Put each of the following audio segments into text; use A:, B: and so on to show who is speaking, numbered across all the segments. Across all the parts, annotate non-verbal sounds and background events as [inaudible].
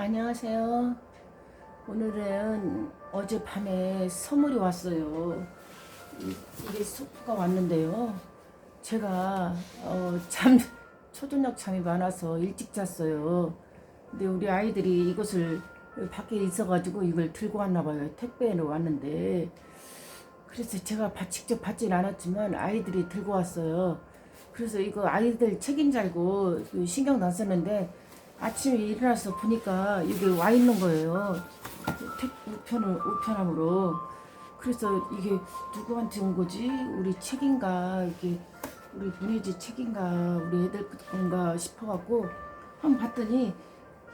A: 안녕하세요. 오늘은 어젯밤에 선물이 왔어요. 이- 이게 소프가 왔는데요. 제가 어, 잠 초저녁 잠이 많아서 일찍 잤어요. 근데 우리 아이들이 이것을 밖에 있어가지고 이걸 들고 왔나 봐요. 택배로 왔는데 그래서 제가 바- 직접 받진 않았지만 아이들이 들고 왔어요. 그래서 이거 아이들 그 신경 안 썼는데 아침에 일어나서 보니까 이게 와 있는 거예요. 택 우편을 우편함으로. 그래서 이게 누구한테 온 거지? 우리 책인가 이게 우리 문혜지 책인가 우리 애들 건가 싶어갖고 한번 봤더니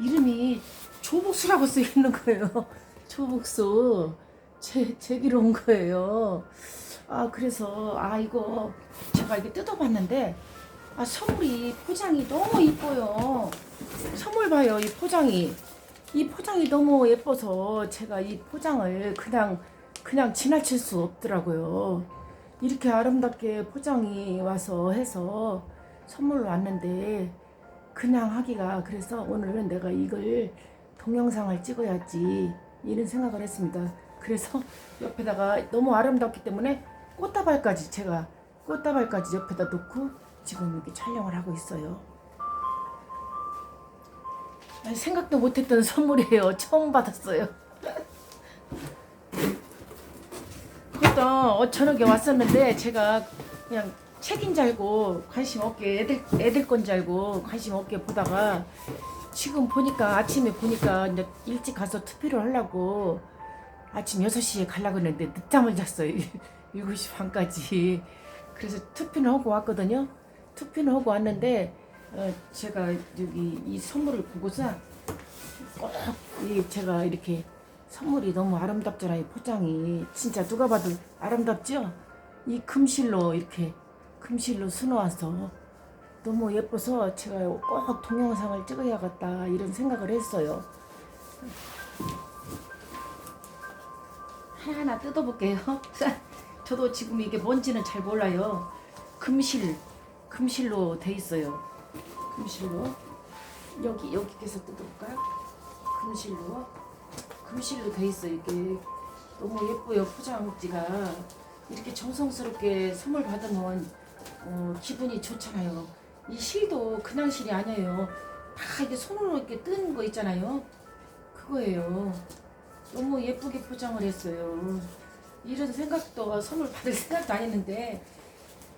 A: 이름이 조복수라고 [laughs] 쓰여 있는 거예요. 조복수 제 제기로 온 거예요. 아 그래서 아 이거 제가 이게 뜯어봤는데 아 선물이 포장이 너무 이뻐요. 선물 봐요 이 포장이 이 포장이 너무 예뻐서 제가 이 포장을 그냥 그냥 지나칠 수 없더라고요. 이렇게 아름답게 포장이 와서 해서 선물로 왔는데 그냥 하기가 그래서 오늘은 내가 이걸 동영상을 찍어야지 이런 생각을 했습니다. 그래서 [laughs] 옆에다가 너무 아름답기 때문에 꽃다발까지 제가 꽃다발까지 옆에다 놓고 지금 이렇게 촬영을 하고 있어요. 생각도 못했던 선물이에요. [laughs] 처음 받았어요. 그것도 어, 저녁에 왔었는데 제가 그냥 책인 줄 알고 관심 없게 애들 애들 건 줄 알고 관심 없게 보다가 지금 보니까 아침에 보니까 이제 일찍 가서 투표를 하려고 아침 6시에 가려고 했는데 늦잠을 잤어요. [laughs] 7시 반까지. 그래서 투표는 하고 왔거든요. 투표는 하고 왔는데 어, 제가 여기 이 선물을 보고서 꼭이 제가 이렇게 선물이 너무 아름답잖아요. 포장이 진짜 누가 봐도 아름답죠? 이 금실로 이렇게 금실로 수놓아서 너무 예뻐서 제가 꼭 동영상을 찍어야겠다 이런 생각을 했어요. 하나하나 뜯어볼게요. [laughs] 저도 지금 이게 뭔지는 잘 몰라요. 금실, 금실로 돼 있어요. 금실로 여기 여기께서 뜯어볼까요? 금실로 금실로 돼 있어 이게 너무 예뻐요 포장지가 이렇게 정성스럽게 선물 받으면 어, 기분이 좋잖아요. 이 실도 그냥 실이 아니에요. 다 이게 손으로 이렇게 뜬 거 있잖아요. 그거예요. 너무 예쁘게 포장을 했어요. 이런 생각도 선물 받을 [laughs] 생각도 안 했는데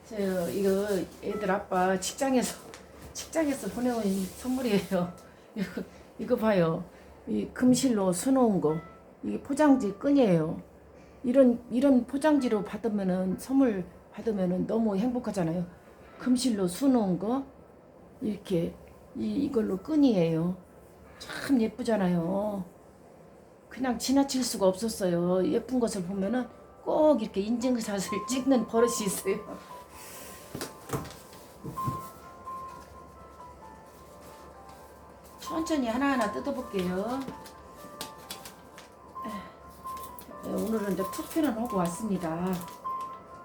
A: 저 이거 애들 아빠 직장에서 직장에서 보내온 선물이에요. [laughs] 이거 이거 봐요. 이 금실로 수놓은 거 이게 포장지 끈이에요. 이런 이런 포장지로 받으면은 선물 받으면은 너무 행복하잖아요. 금실로 수놓은 거 이렇게 이, 이걸로 끈이에요. 참 예쁘잖아요. 그냥 지나칠 수가 없었어요. 예쁜 것을 보면은 꼭 이렇게 인증샷을 [laughs] 찍는 버릇이 있어요. 천천히 하나하나 뜯어볼게요. 네, 오늘은 이제 투표는 하고 왔습니다.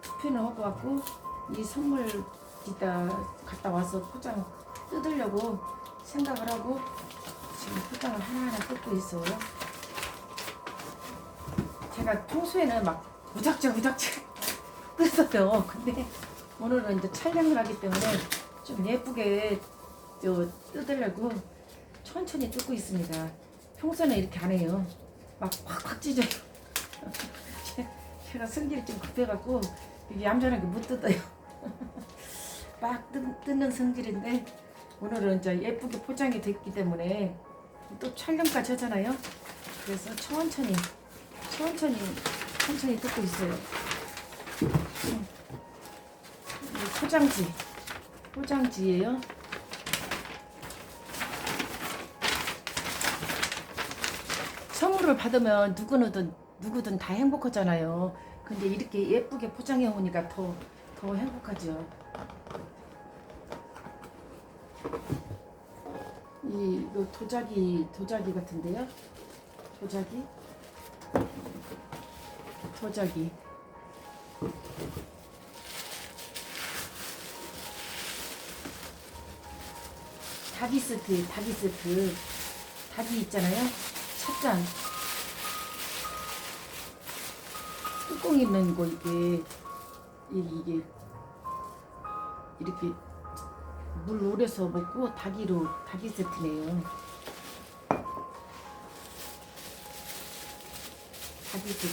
A: 투표는 하고 왔고 이 선물 이따 갔다 와서 포장 뜯으려고 생각을 하고 지금 포장을 하나하나 뜯고 있어요. 제가 평소에는 막 무작정 무작정 [laughs] 뜯어요. 근데 오늘은 이제 촬영을 하기 때문에 좀 예쁘게 저 뜯으려고 천천히 뜯고 있습니다. 평소에는 이렇게 안 해요. 막 확확 찢어요. [laughs] 제가 성질이 좀 급해갖고 이게 얌전하게 못 뜯어요. [laughs] 막 뜯, 뜯는 성질인데 오늘은 이제 예쁘게 포장이 됐기 때문에 또 촬영까지 하잖아요. 그래서 천천히 천천히 천천히 뜯고 있어요. 음. 이 포장지 포장지예요. 선물을 받으면 누구든 누구든 다 행복하잖아요. 근데 이렇게 예쁘게 포장해 오니까 더 더 행복하죠. 이 도자기 도자기 같은데요? 도자기 도자기 다기스트 다기스트 닭이 있잖아요. 찻잔. 뚜껑 있는 거 이게 이게, 이게 이렇게 물 오려서 먹고 닭이로 닭이 세트네요. 닭이 세트.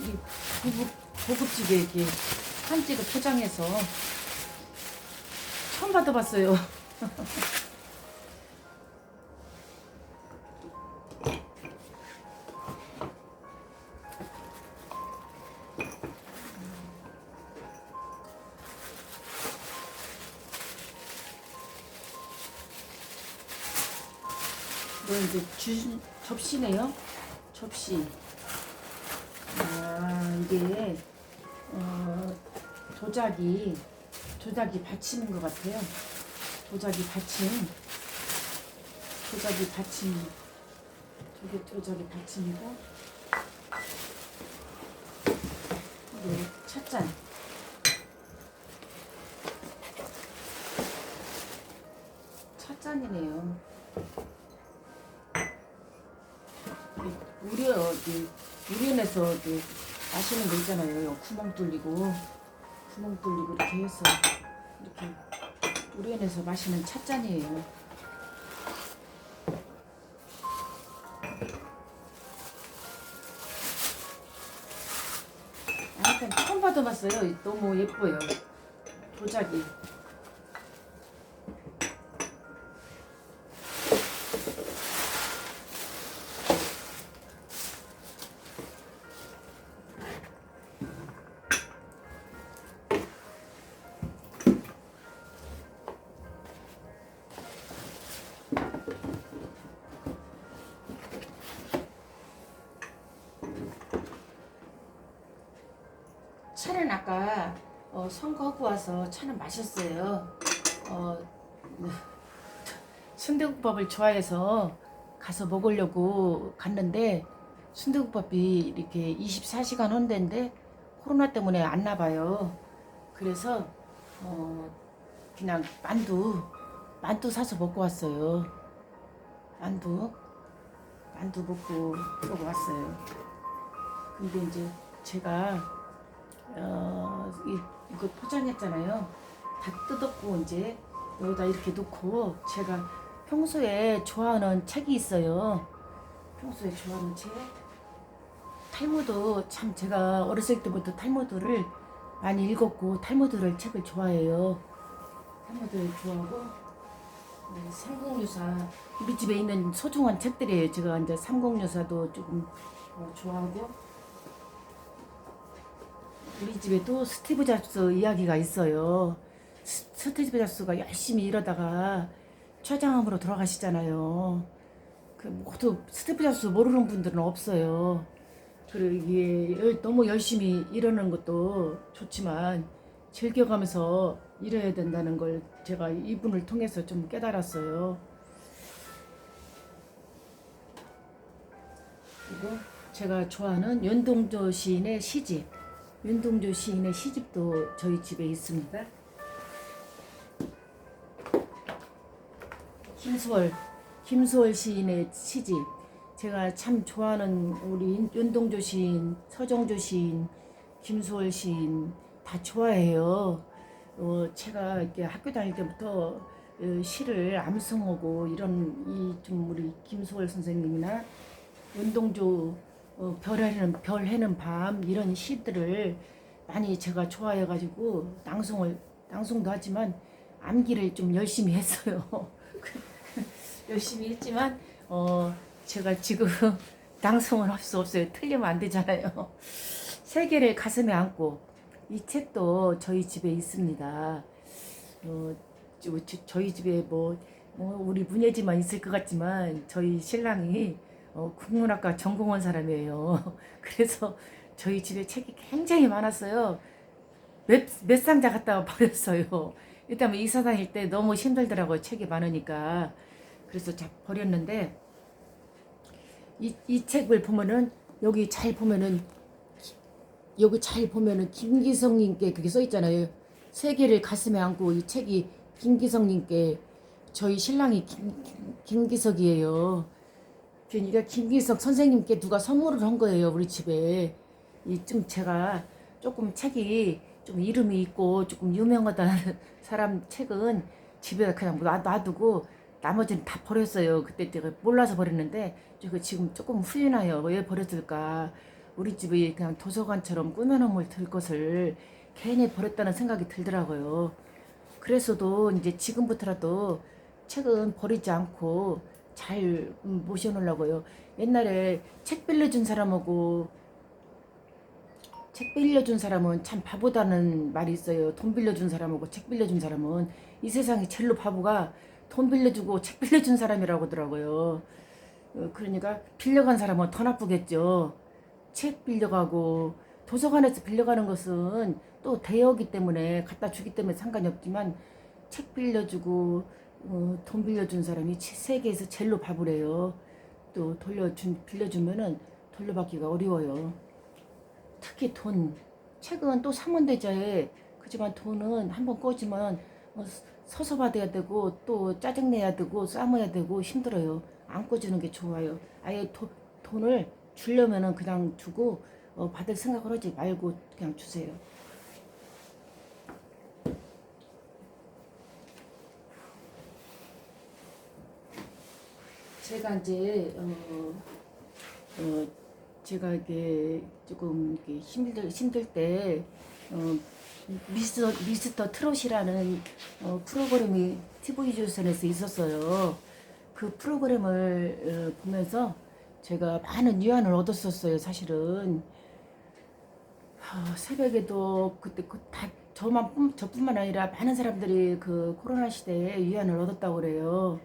A: 이게 고급 고급집에 이렇게 한지로 포장해서 처음 받아봤어요. [laughs] 주, 접시네요. 접시. 아, 이게, 어, 도자기, 도자기 받침인 것 같아요. 도자기 받침. 도자기 받침. 저게 도자기 받침이고. 이게 찻잔. 찻잔이네요. 우려 어디 우려내서 어디 마시는 거 있잖아요. 요 구멍 뚫리고 구멍 뚫리고 이렇게 해서 이렇게 우려내서 마시는 찻잔이에요. 약간 처음 받아봤어요. 너무 예뻐요. 도자기. 아까 어, 선거하고 와서 차는 마셨어요. 어, 네. 순대국밥을 좋아해서 가서 먹으려고 갔는데 순대국밥이 이렇게 24시간 헌대인데 코로나 때문에 안 나봐요. 그래서 어, 그냥 만두 만두 사서 먹고 왔어요. 만두 만두 먹고 그러고 왔어요. 근데 이제 제가 어, 이, 이거 포장했잖아요. 다 뜯었고 이제 여기다 이렇게 놓고 제가 평소에 좋아하는 책이 있어요. 평소에 좋아하는 책. 탈무드 참 제가 어렸을 때부터 탈무드를 많이 읽었고 탈무드를 책을 좋아해요. 탈무드를 좋아하고 네, 삼국유사 우리 집에 있는 소중한 책들이에요. 제가 이제 삼국유사도 조금 어, 좋아하고 우리 집에도 스티브 잡스 이야기가 있어요. 스- 스티브 잡스가 열심히 일하다가 최장암으로 돌아가시잖아요. 그 모두 스티브 잡스 모르는 분들은 없어요. 그리고 이게 열- 너무 열심히 일하는 것도 좋지만 즐겨가면서 일해야 된다는 걸 제가 이분을 통해서 좀 깨달았어요. 그리고 제가 좋아하는 윤동조 시인의 시집. 윤동조 시인의 시집도 저희 집에 있습니다. 김수월, 김수월 시인의 시집. 제가 참 좋아하는 우리 윤동조 시인, 서정조 시인, 김수월 시인 다 좋아해요. 어, 제가 이렇게 학교 다닐 때부터 어, 시를 암송하고 이런 이 좀 우리 김수월 선생님이나 윤동조 어, 별 해는 별 해는 밤 이런 시들을 많이 제가 좋아해가지고 낭송을 낭송도 하지만 암기를 좀 열심히 했어요. [laughs] 열심히 했지만 어 제가 지금 [laughs] 낭송을 할 수 없어요. 틀리면 안 되잖아요. 세계를 가슴에 안고 이 책도 저희 집에 있습니다. 어, 저- 저- 저희 집에 뭐, 뭐 우리 문예지만 있을 것 같지만 저희 신랑이 어, 국문학과 전공한 사람이에요. [laughs] 그래서 저희 집에 책이 굉장히 많았어요. 몇, 몇 상자 갖다가 버렸어요. 일단 이사 다닐 때 너무 힘들더라고요. 책이 많으니까. 그래서 자, 버렸는데, 이, 이 책을 보면은, 여기 잘 보면은, 기- 여기 잘 보면은, 김기성님께 그게 써 있잖아요. 세계를 가슴에 안고 이 책이 김기성님께 저희 신랑이 김, 김, 김기석이에요. 그러니까 김기석 선생님께 누가 선물을 한 거예요 우리 집에. 이 좀 제가 조금 책이 좀 이름이 있고 조금 유명하다는 [laughs] 사람 책은 집에 그냥 놔, 놔두고 나머지는 다 버렸어요. 그때 제가 몰라서 버렸는데 저 지금 조금 후회 나요. 왜 버렸을까? 우리 집이 그냥 도서관처럼 꾸며놓을 들 것을 괜히 버렸다는 생각이 들더라고요. 그래서도 이제 지금부터라도 책은 버리지 않고 잘 음, 모셔놓으려고요. 옛날에 책 빌려준 사람하고 책 빌려준 사람은 참 바보다는 말이 있어요. 돈 빌려준 사람하고 책 빌려준 사람은 이 세상에 제일로 바보가 돈 빌려주고 책 빌려준 사람이라고 하더라고요. 어, 그러니까 빌려간 사람은 더 나쁘겠죠. 책 빌려가고 도서관에서 빌려가는 것은 또 대여기 때문에 갖다 주기 때문에 상관이 없지만 책 빌려주고 어, 돈 빌려준 사람이 치- 세계에서 제일로 바보래요. 또 돌려준 빌려주면은 돌려받기가 어려워요. 특히 돈 책은 또 되자에 그지만 돈은 한번 꽂으면 어, 서서 받아야 되고 또 짜증 내야 되고 싸워야 되고 힘들어요. 안 꽂는 게 좋아요. 아예 도, 돈을 주려면은 그냥 주고 어, 받을 생각을 하지 말고 그냥 주세요. 제가 이제 어, 어 제가 이게 조금 이렇게 힘들 힘들 때 어, 미스터 미스터 트롯이라는 어, 프로그램이 TV 조선에서 있었어요. 그 프로그램을 어, 보면서 제가 많은 유안을 얻었었어요. 사실은 아, 새벽에도 그때 그다 저만 뿐- 저뿐만 아니라 많은 사람들이 그 코로나 시대에 유안을 얻었다고 그래요.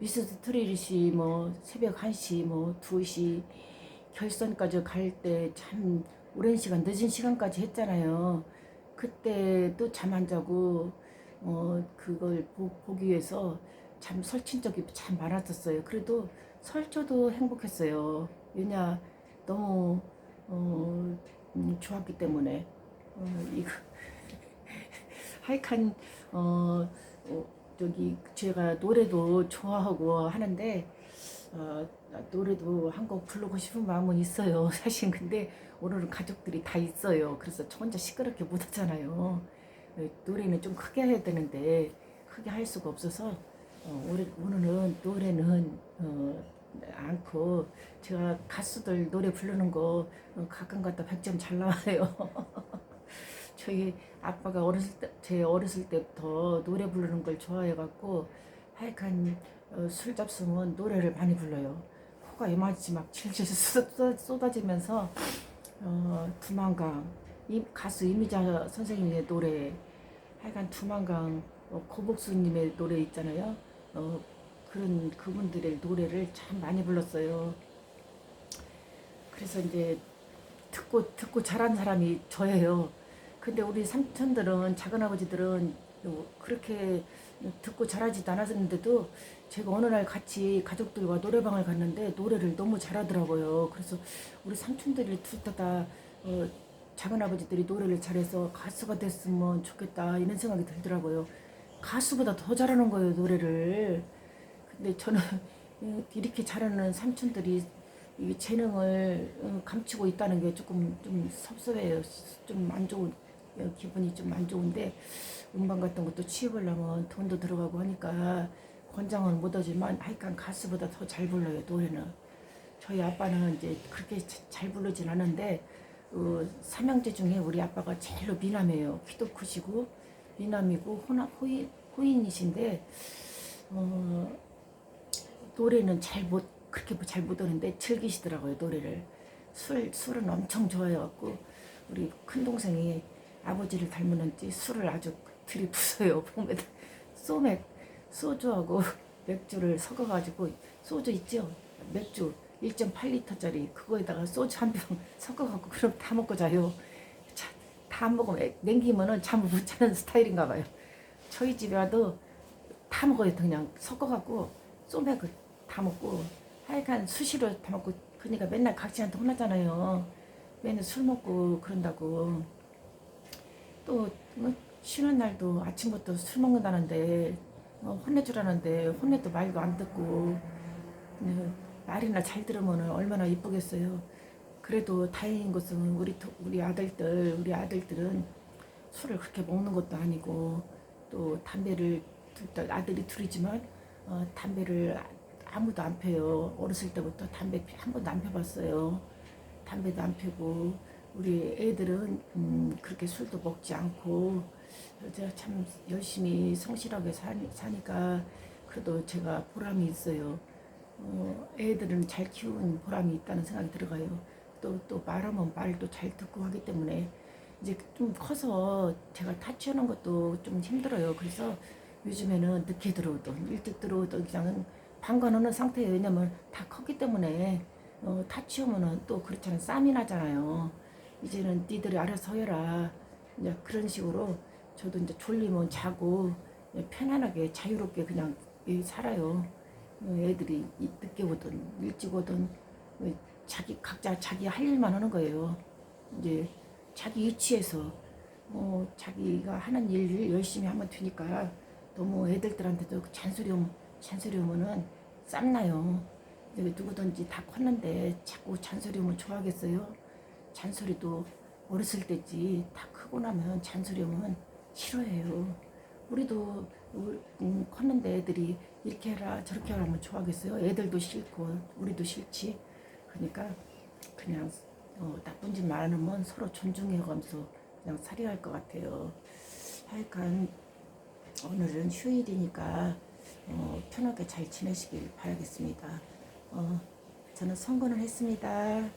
A: 미스터 트롯이 뭐 새벽 1시 뭐 2시 결선까지 갈 때 참 오랜 시간 늦은 시간까지 했잖아요. 그때도 잠안 자고 어 그걸 보, 보기 위해서 잠 설친 적이 참 많았었어요. 그래도 설쳐도 행복했어요. 왜냐 너무 어 음, 좋았기 때문에 어 이거 [laughs] 하여간 어, 어 저기 제가 노래도 좋아하고 하는데 어, 노래도 한 곡 부르고 싶은 마음은 있어요. [laughs] 사실 근데 오늘은 가족들이 다 있어요. 그래서 저 혼자 시끄럽게 못 하잖아요. 어, 노래는 좀 크게 해야 되는데 크게 할 수가 없어서 어, 오늘, 오늘은 노래는 어, 않고 제가 가수들 노래 부르는 거 어, 가끔 갖다 100점 잘 나와요. [laughs] 저희 아빠가 어렸을 때, 제 어렸을 때부터 노래 부르는 걸 좋아해갖고 하여간 어, 술 잡수면 노래를 많이 불러요. 코가 이마치 막 질질 [laughs] 쏟아- 쏟아지면서 어, 두만강 이 가수 이미자 선생님의 노래 하여간 두만강 어, 고복수님의 노래 있잖아요. 어, 그런 그분들의 노래를 참 많이 불렀어요. 그래서 이제 듣고 듣고 자란 사람이 저예요. 근데 우리 삼촌들은 작은 아버지들은 그렇게 듣고 자라지도 않았는데도 제가 어느 날 같이 가족들과 노래방을 갔는데 노래를 너무 잘하더라고요. 그래서 우리 삼촌들이 둘다 어, 작은 아버지들이 노래를 잘해서 가수가 됐으면 좋겠다 이런 생각이 들더라고요. 가수보다 더 잘하는 거예요 노래를. 근데 저는 [laughs] 이렇게 잘하는 삼촌들이 이 재능을 어, 감추고 있다는 게 조금 좀 섭섭해요. 좀 안 좋은 어, 기분이 좀 안 좋은데 음반 같은 것도 취업하려면 돈도 들어가고 하니까 권장은 못 하지만 하여간 가수보다 더 잘 불러요 노래는. 저희 아빠는 이제 그렇게 자- 잘 부르진 않은데 어, 삼형제 중에 우리 아빠가 제일로 미남이에요. 키도 크시고 미남이고 호나, 호인, 호인이신데 어, 노래는 잘 못 그렇게 잘 못하는데 즐기시더라고요 노래를 술 술은 엄청 좋아해갖고 우리 큰 동생이 아버지를 닮았는지 술을 아주 들이부어요. [laughs] 보면 소맥 소주하고 맥주를 섞어가지고 소주 있죠? 맥주 1.8리터짜리 그거에다가 소주 한 병 [laughs] 섞어갖고 그럼 다 먹고 자요. 자, 다 먹으면 애- 냉기면은 잠을 못 자는 스타일인가 봐요. 저희 집에 와도 다 먹어요. 그냥 섞어갖고 소맥을 다 먹고 하여간 수시로 다 먹고 그러니까 맨날 각시한테 혼나잖아요. 맨날 술 먹고 그런다고 또 뭐, 쉬는 날도 아침부터 술 먹는다는데 어, 혼내주라는데 혼내도 말도 안 듣고 네, 말이나 잘 들으면 얼마나 이쁘겠어요. 그래도 다행인 것은 우리 도- 우리 아들들 우리 아들들은 술을 그렇게 먹는 것도 아니고 또 담배를 둘 다- 아들이 둘이지만 어, 담배를 아- 아무도 안 펴요. 어렸을 때부터 담배 피- 한 번도 안 펴봤어요. 담배도 안 펴고 우리 애들은 음, 그렇게 술도 먹지 않고 제가 참 열심히 성실하게 사니, 사니 까 그래도 제가 보람이 있어요. 어, 애들은 잘 키운 보람이 있다는 생각이 들어가요. 또, 또 말하면 말도 잘 듣고 하기 때문에 이제 좀 커서 제가 타치하는 것도 좀 힘들어요. 그래서 요즘에는 늦게 들어오든 일찍 들어오든 그냥 방관하는 상태예요. 왜냐면 다 컸기 때문에 어, 타치하면은 또 그렇잖아요. 쌈이 나잖아요. 이제는 니들이 알아서 해라. 이제 그런 식으로 저도 이제 졸리면 자고 편안하게 자유롭게 그냥 이 살아요. 어, 애들이 이- 늦게 오든 일찍 오든 어, 자기 각자 자기 할 일만 하는 거예요. 이제 자기 위치에서 어, 자기가 하는 일을 열심히 하면 되니까 너무 애들들한테도 잔소리 오면 잔소리 오면은 쌈나요. 누구든지 다 컸는데 자꾸 잔소리 오면 좋아하겠어요? 잔소리도 어렸을 때지 다 크고 나면 잔소리 오면 싫어해요. 우리도 우- 음, 컸는데 애들이 이렇게 해라 저렇게 하라 하면 좋아하겠어요? 애들도 싫고 우리도 싫지. 그러니까 그냥 어, 나쁜 짓 말하면 서로 존중해가면서 그냥 살아야 할것 같아요. 하여간 오늘은 휴일이니까 어, 편하게 잘 지내시길 바라겠습니다. 어, 저는 선거는 했습니다.